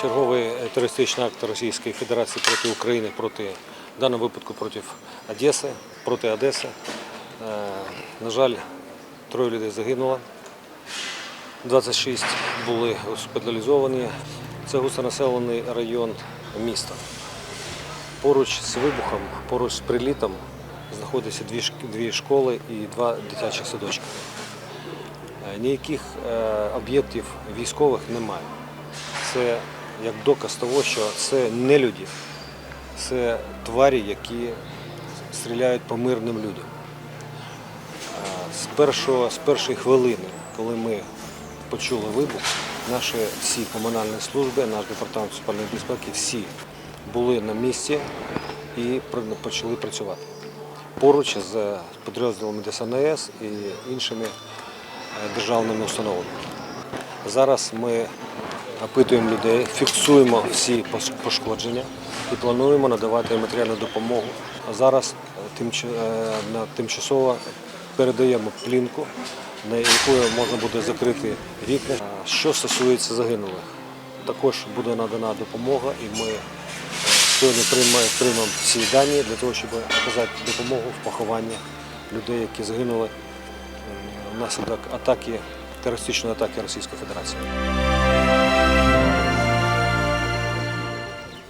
Черговий е, терористичний акт Російської Федерації проти України, проти, в даному випадку проти Одеси, проти Одеси. Е, На жаль, троє людей загинуло, 26 були госпіталізовані. Це густонаселений район міста. Поруч з вибухом, поруч з прилітом знаходяться дві, школи і два дитячих садочки. Е, Ніяких об'єктів військових немає. Це як доказ того, що це не люди, це тварі, які стріляють по мирним людям. Е, З, першого, з першої хвилини, коли ми почули вибух, наші всі комунальні служби, наш департамент суспільної безпеки, всі були на місці і почали працювати. Поруч з підрозділами ДСНС і іншими е, державними установами. Зараз ми опитуємо людей, фіксуємо всі пошкодження і плануємо надавати матеріальну допомогу. А зараз е, е, на тимчасово передаємо плінку, на якою можна буде закрити вікна. Що стосується загинулих, також буде надана допомога, і ми е, сьогодні приймемо всі дані для того, щоб оказати допомогу в похованні людей, які загинули внаслідок атаки терористичної атаки Російської Федерації.